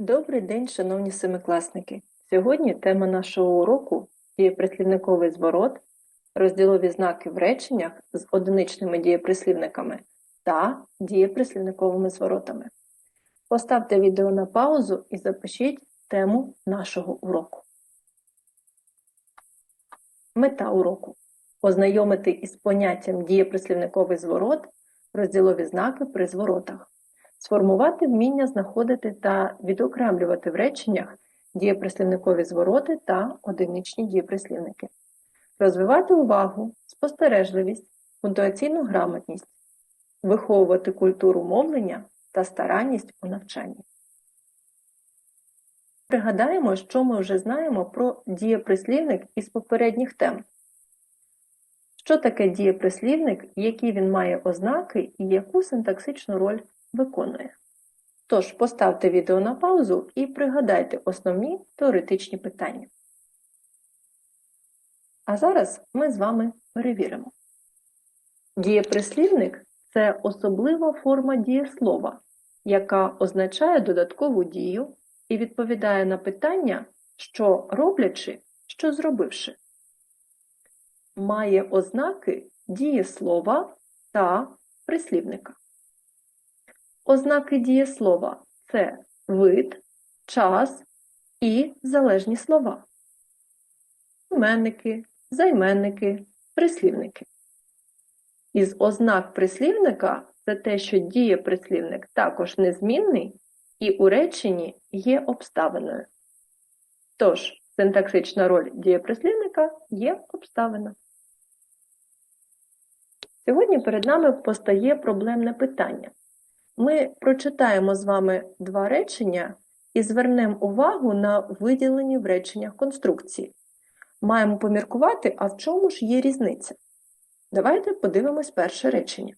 Добрий день, шановні семикласники! Сьогодні тема нашого уроку дієприслівниковий зворот, розділові знаки в реченнях з одиничними дієприслівниками та дієприслівниковими зворотами. Поставте відео на паузу і запишіть тему нашого уроку. Мета уроку ознайомити із поняттям дієприслівниковий зворот, розділові знаки при зворотах. Сформувати вміння знаходити та відокремлювати в реченнях дієприслівникові звороти та одиничні дієприслівники. Розвивати увагу, спостережливість, пунктуаційну грамотність, виховувати культуру мовлення та старанність у навчанні. Пригадаємо, що ми вже знаємо про дієприслівник із попередніх тем. Що таке дієприслівник, які він має ознаки і яку синтаксичну роль виконує. Тож, поставте відео на паузу і пригадайте основні теоретичні питання. А зараз ми з вами перевіримо. Дієприслівник це особлива форма дієслова, яка означає додаткову дію і відповідає на питання, що роблячи, що зробивши. Має ознаки дієслова та прислівника. Ознаки дієслова це вид, час і залежні слова. Іменники, займенники, прислівники. Із ознак прислівника це те, що дієприслівник також незмінний і у реченні є обставиною. Тож, синтаксична роль дієприслівника є обставина. Сьогодні перед нами постає проблемне питання. Ми прочитаємо з вами два речення і звернемо увагу на виділені в реченнях конструкції. Маємо поміркувати, а в чому ж є різниця. Давайте подивимось перше речення.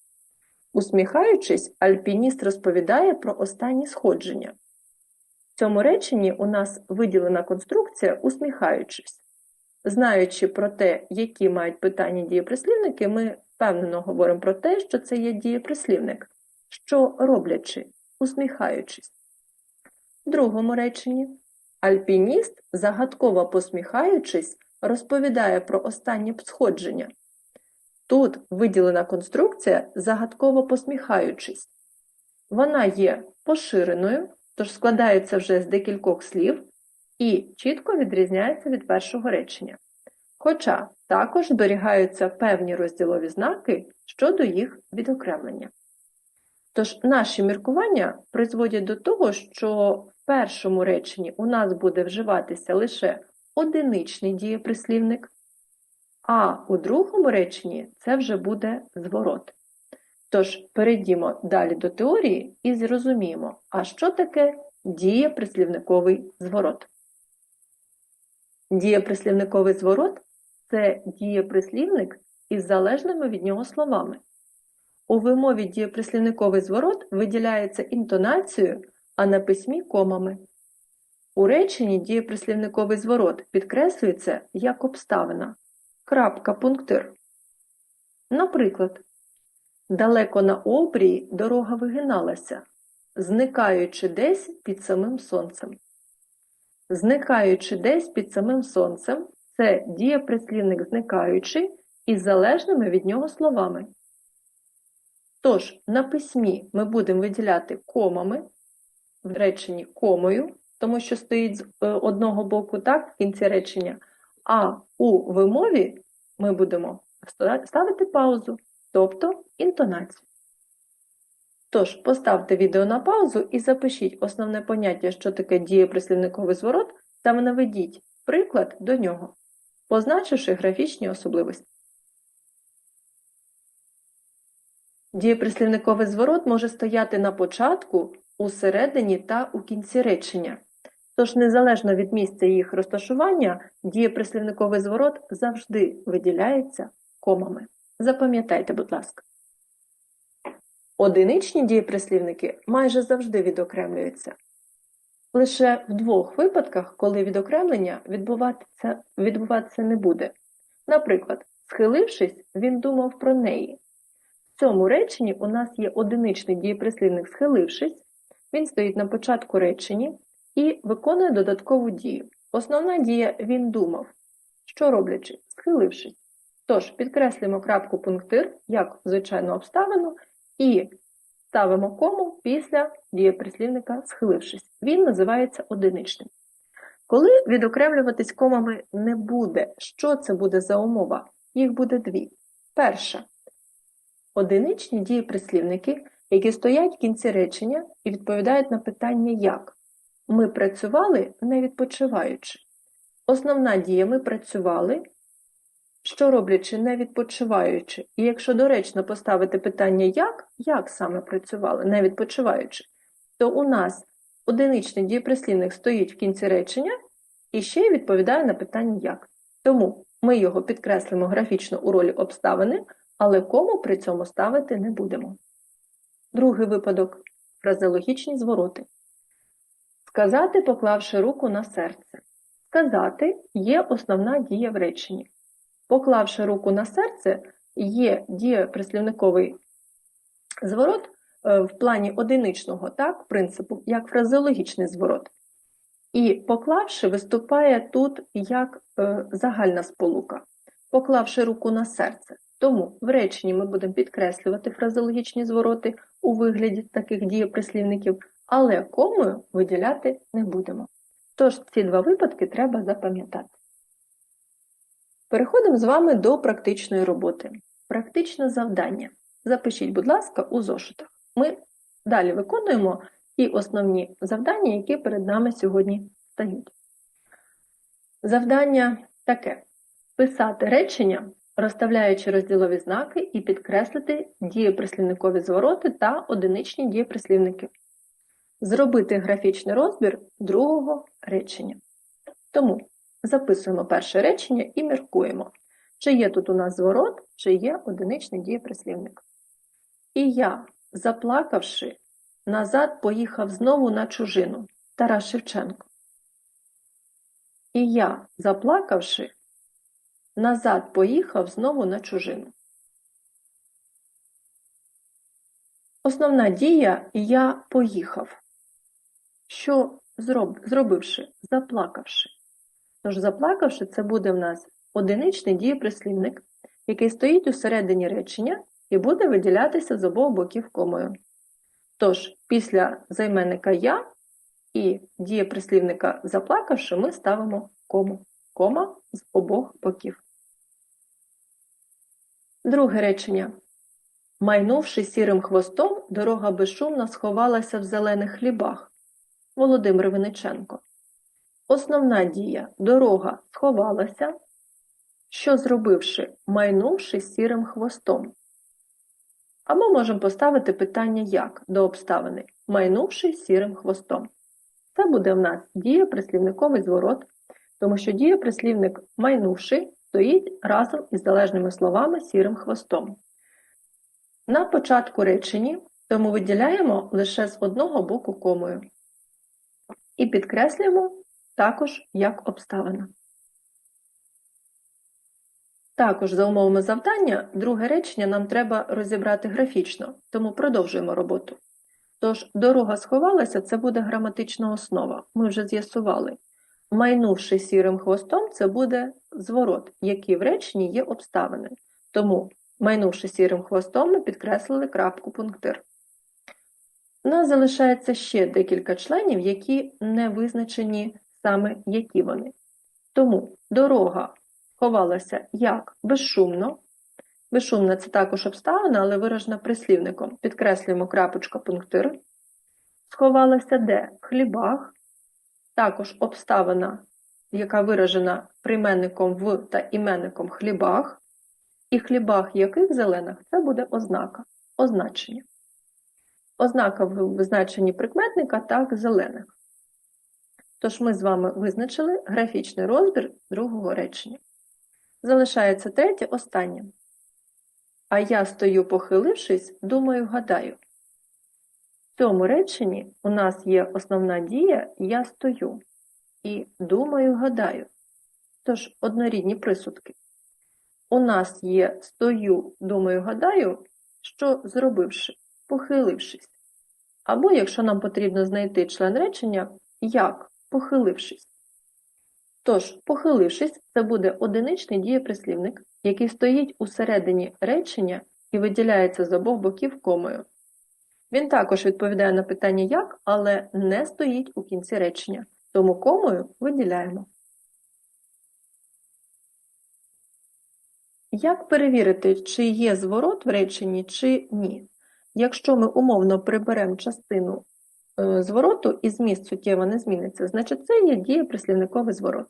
Усміхаючись, альпініст розповідає про останні сходження. В цьому реченні у нас виділена конструкція усміхаючись. Знаючи про те, які мають питання дієприслівники, ми впевнено говоримо про те, що це є дієприслівник що роблячи, усміхаючись. В другому реченні альпініст, загадково посміхаючись, розповідає про останнє сходження. Тут виділена конструкція загадково посміхаючись. Вона є поширеною, тож складається вже з декількох слів і чітко відрізняється від першого речення. Хоча також зберігаються певні розділові знаки щодо їх відокремлення. Тож наші міркування призводять до того, що в першому реченні у нас буде вживатися лише одиничний дієприслівник, а у другому реченні це вже буде зворот. Тож перейдімо далі до теорії і зрозуміємо, а що таке дієприслівниковий зворот. Дієприслівниковий зворот це дієприслівник із залежними від нього словами. У вимові дієприслівниковий зворот виділяється інтонацією, а на письмі комами. У реченні дієприслівниковий зворот підкреслюється як обставина. Крапка пунктир. Наприклад, далеко на обрії дорога вигиналася, зникаючи десь під самим сонцем. Зникаючи десь під самим сонцем це дієприслівник зникаючий із залежними від нього словами. Тож, на письмі ми будемо виділяти комами, в реченні комою, тому що стоїть з е, одного боку так, в кінці речення, а у вимові ми будемо ставити паузу, тобто інтонацію. Тож, поставте відео на паузу і запишіть основне поняття, що таке дієприслівниковий зворот, та наведіть приклад до нього, позначивши графічні особливості. Дієприслівниковий зворот може стояти на початку, у середині та у кінці речення. Тож, незалежно від місця їх розташування, дієприслівниковий зворот завжди виділяється комами. Запам'ятайте, будь ласка. Одиничні дієприслівники майже завжди відокремлюються. Лише в двох випадках, коли відокремлення відбуватися, відбуватися не буде. Наприклад, схилившись, він думав про неї. В цьому реченні у нас є одиничний дієприслівник схилившись, він стоїть на початку речення, і виконує додаткову дію. Основна дія він думав, що роблячи, схилившись. Тож підкреслюємо крапку пунктир як звичайну обставину і ставимо кому після дієприслівника схилившись. Він називається одиничним. Коли відокремлюватись комами не буде, що це буде за умова? Їх буде дві. Перша одиничні дієприслівники, які стоять в кінці речення і відповідають на питання як. Ми працювали не відпочиваючи. Основна дія ми працювали, що роблячи не відпочиваючи. І якщо доречно поставити питання як, як саме працювали, не відпочиваючи, то у нас одиничний дієприслівник стоїть в кінці речення і ще й відповідає на питання як. Тому ми його підкреслимо графічно у ролі обставини, але кому при цьому ставити не будемо. Другий випадок фразеологічні звороти. Сказати, поклавши руку на серце. Сказати є основна дія в реченні. Поклавши руку на серце, є дієприслівниковий зворот е, в плані одиничного так, принципу, як фразеологічний зворот. І поклавши виступає тут як е, загальна сполука, поклавши руку на серце. Тому в реченні ми будемо підкреслювати фразеологічні звороти у вигляді таких дієприслівників, але комою виділяти не будемо. Тож ці два випадки треба запам'ятати. Переходимо з вами до практичної роботи. Практичне завдання. Запишіть, будь ласка, у зошитах. Ми далі виконуємо ті основні завдання, які перед нами сьогодні стають. Завдання таке: писати речення, розставляючи розділові знаки і підкреслити дієприслівникові звороти та одиничні дієприслівники. Зробити графічний розбір другого речення. Тому записуємо перше речення і міркуємо, чи є тут у нас зворот, чи є одиничний дієприслівник. І я, заплакавши, назад поїхав знову на чужину Тарас Шевченко. І я, заплакавши, назад поїхав знову на чужину. Основна дія я поїхав. Що зроб, зробивши? Заплакавши. Тож, заплакавши, це буде в нас одиничний дієприслівник, який стоїть у середині речення і буде виділятися з обох боків комою. Тож, після займенника я і дієприслівника заплакавши, ми ставимо кому. Кома з обох боків. Друге речення. Майнувши сірим хвостом, дорога безшумно сховалася в зелених хлібах. Володимир Виниченко. Основна дія дорога сховалася, що зробивши, майнувши сірим хвостом. Або можемо поставити питання як до обставини, майнувши сірим хвостом. Це буде в нас дієприслівниковий зворот, тому що дієприслівник майнувши стоїть разом із залежними словами сірим хвостом. На початку речені тому виділяємо лише з одного боку комою. І підкреслюємо також як обставина. Також за умовами завдання друге речення нам треба розібрати графічно, тому продовжуємо роботу. Тож, дорога сховалася це буде граматична основа. Ми вже з'ясували. Майнувши сірим хвостом, це буде зворот, який в реченні є обставини. Тому, майнувши сірим хвостом, ми підкреслили крапку пунктир. У нас залишається ще декілька членів, які не визначені саме які вони. Тому дорога ховалася як безшумно. Безшумна це також обставина, але виражена прислівником. Підкреслюємо крапочка пунктир. Сховалася де? В хлібах. Також обставина, яка виражена прийменником в та іменником хлібах. І хлібах яких зелених це буде ознака, означення. Ознака в визначенні прикметника так зелених. Тож ми з вами визначили графічний розбір другого речення. Залишається третє, останнє. А я стою, похилившись, думаю, гадаю. В цьому реченні у нас є основна дія я стою і думаю, гадаю. Тож однорідні присудки. У нас є стою, думаю, гадаю, що зробивши, похилившись. Або, якщо нам потрібно знайти член речення, як похилившись. Тож, похилившись, це буде одиничний дієприслівник, який стоїть у середині речення і виділяється з обох боків комою. Він також відповідає на питання як, але не стоїть у кінці речення, тому комою виділяємо. Як перевірити, чи є зворот в реченні, чи ні? Якщо ми умовно приберемо частину е, звороту і зміст суттєво не зміниться, значить це є дієприслівниковий зворот.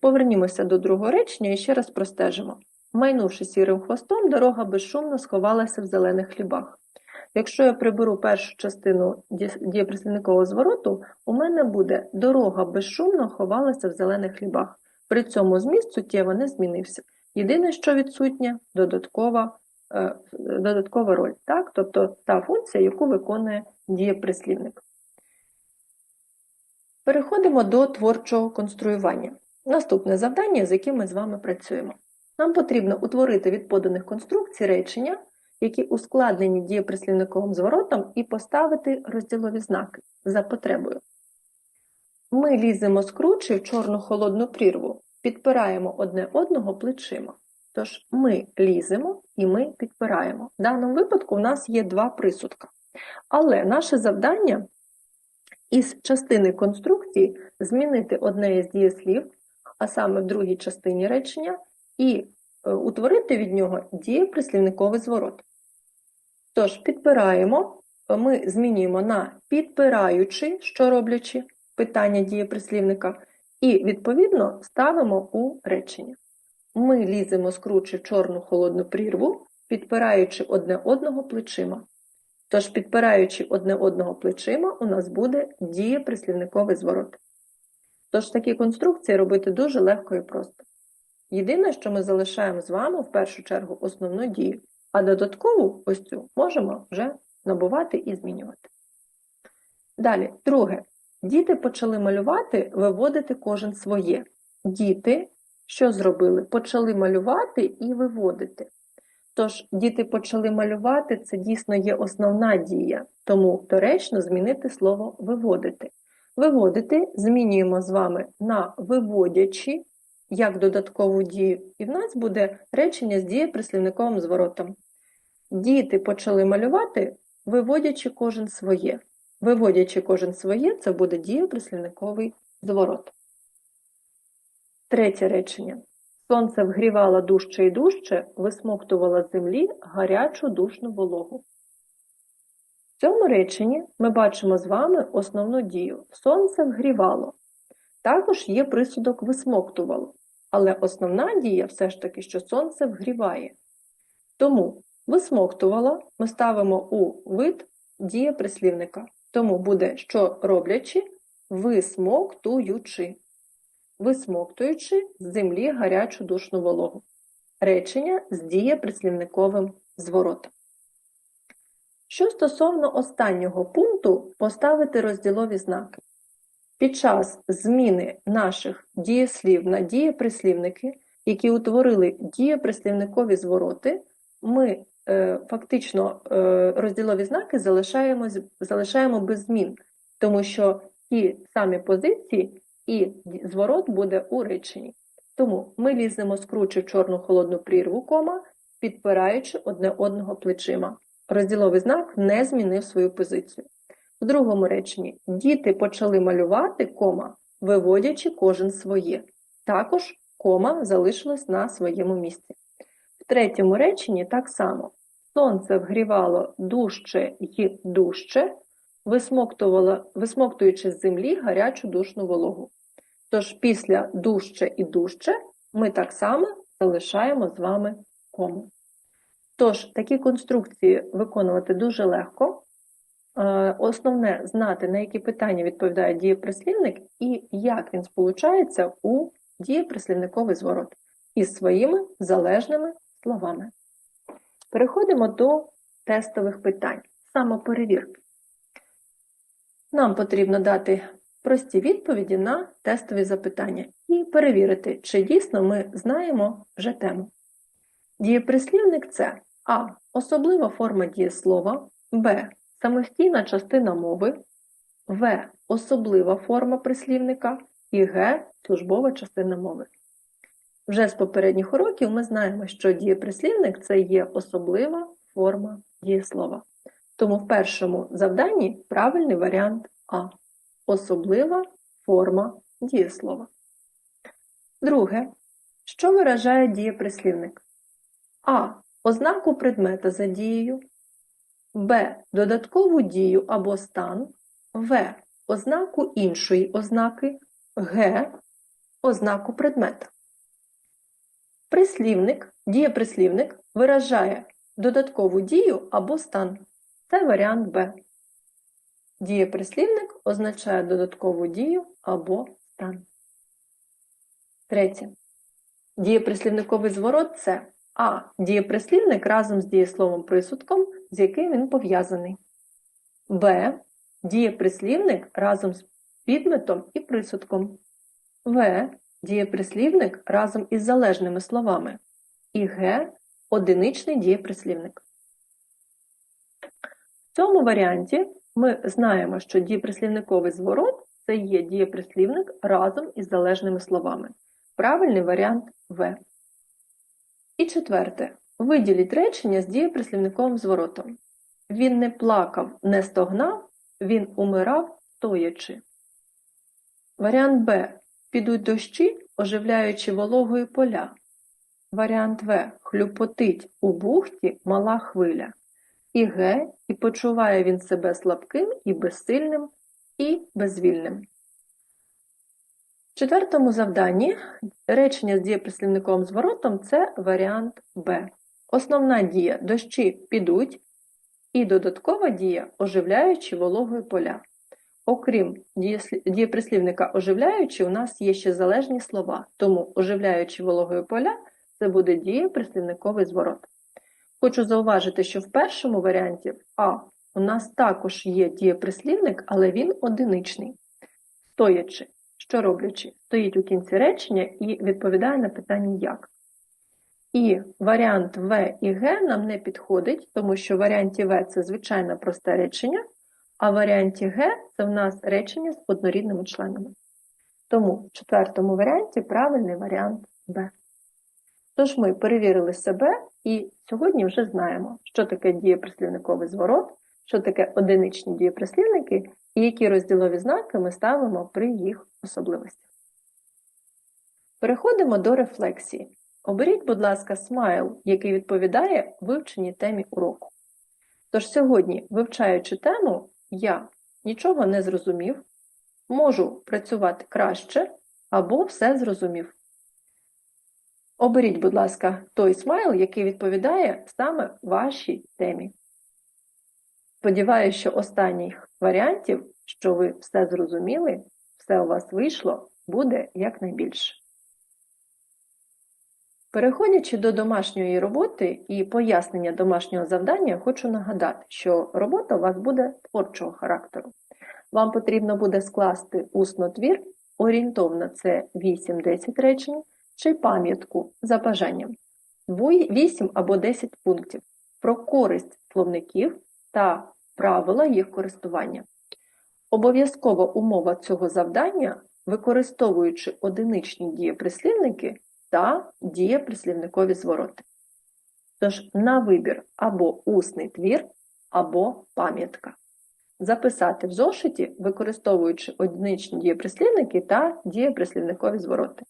Повернімося до другого речення і ще раз простежимо. Майнувши сірим хвостом, дорога безшумно сховалася в зелених хлібах. Якщо я приберу першу частину дієприслівникового звороту, у мене буде дорога безшумно ховалася в зелених хлібах. При цьому зміст суттєво не змінився. Єдине, що відсутня додаткова е, додаткова роль, так? тобто та функція, яку виконує дієприслівник. Переходимо до творчого конструювання. Наступне завдання, з яким ми з вами працюємо. Нам потрібно утворити від поданих конструкцій речення, які ускладнені дієприслівниковим зворотом, і поставити розділові знаки за потребою. Ми ліземо з в чорну холодну прірву, підпираємо одне одного плечима. Тож ми ліземо і ми підпираємо. В даному випадку в нас є два присудка. Але наше завдання із частини конструкції змінити одне із дієслів, а саме в другій частині речення, і е, утворити від нього дієприслівниковий зворот. Тож, підпираємо, ми змінюємо на підпираючи, що роблячи питання дієприслівника, і, відповідно, ставимо у речення. Ми ліземо з кручі в чорну холодну прірву, підпираючи одне одного плечима. Тож, підпираючи одне одного плечима, у нас буде дієприслівниковий зворот. Тож такі конструкції робити дуже легко і просто. Єдине, що ми залишаємо з вами в першу чергу основну дію, а додаткову ось цю можемо вже набувати і змінювати. Далі, друге. Діти почали малювати, виводити кожен своє. Діти, що зробили? Почали малювати і виводити. Тож, діти почали малювати, це дійсно є основна дія, тому доречно змінити слово виводити. Виводити змінюємо з вами на виводячи, як додаткову дію, і в нас буде речення з дієприслівниковим зворотом. Діти почали малювати, виводячи кожен своє. Виводячи кожен своє, це буде дієприслівниковий зворот. Третє речення. Сонце вгрівало дужче і дужче, висмоктувало з землі гарячу душну вологу. В цьому реченні ми бачимо з вами основну дію. Сонце вгрівало. Також є присудок висмоктувало. Але основна дія все ж таки, що сонце вгріває. Тому висмоктувало ми ставимо у вид дієприслівника. Тому буде, що роблячи, висмоктуючи, висмоктуючи з землі гарячу душну вологу. Речення з дієприслівниковим зворотом. Що стосовно останнього пункту, поставити розділові знаки. Під час зміни наших дієслів на дієприслівники, які утворили дієприслівникові звороти, ми е, фактично е, розділові знаки залишаємо, залишаємо без змін, тому що ті самі позиції і зворот буде у реченні. Тому ми ліземо з кручі в чорну холодну прірву, кома, підпираючи одне одного плечима. Розділовий знак не змінив свою позицію. В другому реченні діти почали малювати, кома, виводячи кожен своє. Також кома залишилась на своєму місці. В третьому реченні так само сонце вгрівало дужче й дужче, висмоктуючи з землі гарячу душну вологу. Тож після дужче і дужче ми так само залишаємо з вами кому. Тож, такі конструкції виконувати дуже легко. Е, основне знати, на які питання відповідає дієприслівник і як він сполучається у дієприслівниковий зворот із своїми залежними словами. Переходимо до тестових питань, самоперевірки. Нам потрібно дати прості відповіді на тестові запитання і перевірити, чи дійсно ми знаємо вже тему. Дієприслівник це А. Особлива форма дієслова, Б самостійна частина мови, В особлива форма прислівника і Г службова частина мови. Вже з попередніх уроків ми знаємо, що дієприслівник це є особлива форма дієслова. Тому в першому завданні правильний варіант А. Особлива форма дієслова. Друге. Що виражає дієприслівник? А. Ознаку предмета за дією. Б. Додаткову дію або стан. В. Ознаку іншої ознаки. Г. Ознаку предмета. Прислівник, дієприслівник виражає додаткову дію або стан. Це варіант Б. Дієприслівник означає додаткову дію або стан. Третє. Дієприслівниковий зворот це А. Дієприслівник разом з дієсловом присудком, з яким він пов'язаний. Б. Дієприслівник разом з підметом і присудком. В. Дієприслівник разом із залежними словами. І Г. Одиничний дієприслівник. В цьому варіанті ми знаємо, що дієприслівниковий зворот це є дієприслівник разом із залежними словами. Правильний варіант В. І четверте. Виділіть речення з дієприслівниковим зворотом. Він не плакав, не стогнав, він умирав, стоячи. Варіант Б. Підуть дощі, оживляючи вологою поля. Варіант В. Хлюпотить у бухті мала хвиля. І Г. І почуває він себе слабким і безсильним, і безвільним. В четвертому завданні речення з дієприслівниковим зворотом це варіант Б. Основна дія дощі підуть, і додаткова дія оживляючи вологою поля. Окрім дієприслівника оживляючи, у нас є ще залежні слова, тому оживляючи вологою поля це буде дієприслівниковий зворот. Хочу зауважити, що в першому варіанті А у нас також є дієприслівник, але він одиничний. Стоячи, що роблячи, стоїть у кінці речення і відповідає на питання як. І варіант В і Г нам не підходить, тому що в варіанті В це звичайно просте речення, а в варіанті Г це в нас речення з однорідними членами. Тому в четвертому варіанті правильний варіант Б. Тож ми перевірили себе і сьогодні вже знаємо, що таке дієприслівниковий зворот, що таке одиничні дієприслівники і які розділові знаки ми ставимо при їх особливостях. Переходимо до рефлексії. Оберіть, будь ласка, смайл, який відповідає вивченій темі уроку. Тож сьогодні, вивчаючи тему, я нічого не зрозумів, можу працювати краще або все зрозумів. Оберіть, будь ласка, той смайл, який відповідає саме вашій темі. Сподіваюся, що останніх варіантів, що ви все зрозуміли, все у вас вийшло, буде якнайбільше. Переходячи до домашньої роботи і пояснення домашнього завдання, хочу нагадати, що робота у вас буде творчого характеру. Вам потрібно буде скласти усно твір, орієнтовно це 8-10 речень, чи пам'ятку за бажанням 8 або 10 пунктів про користь словників та правила їх користування. Обов'язкова умова цього завдання, використовуючи одиничні дієприслівники та дієприслівникові звороти. Тож на вибір або усний твір, або пам'ятка. Записати в зошиті, використовуючи одиничні дієприслівники та дієприслівникові звороти.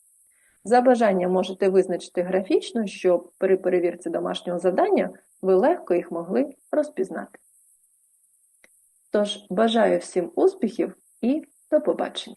За бажанням можете визначити графічно, щоб при перевірці домашнього завдання ви легко їх могли розпізнати. Тож, бажаю всім успіхів і до побачення!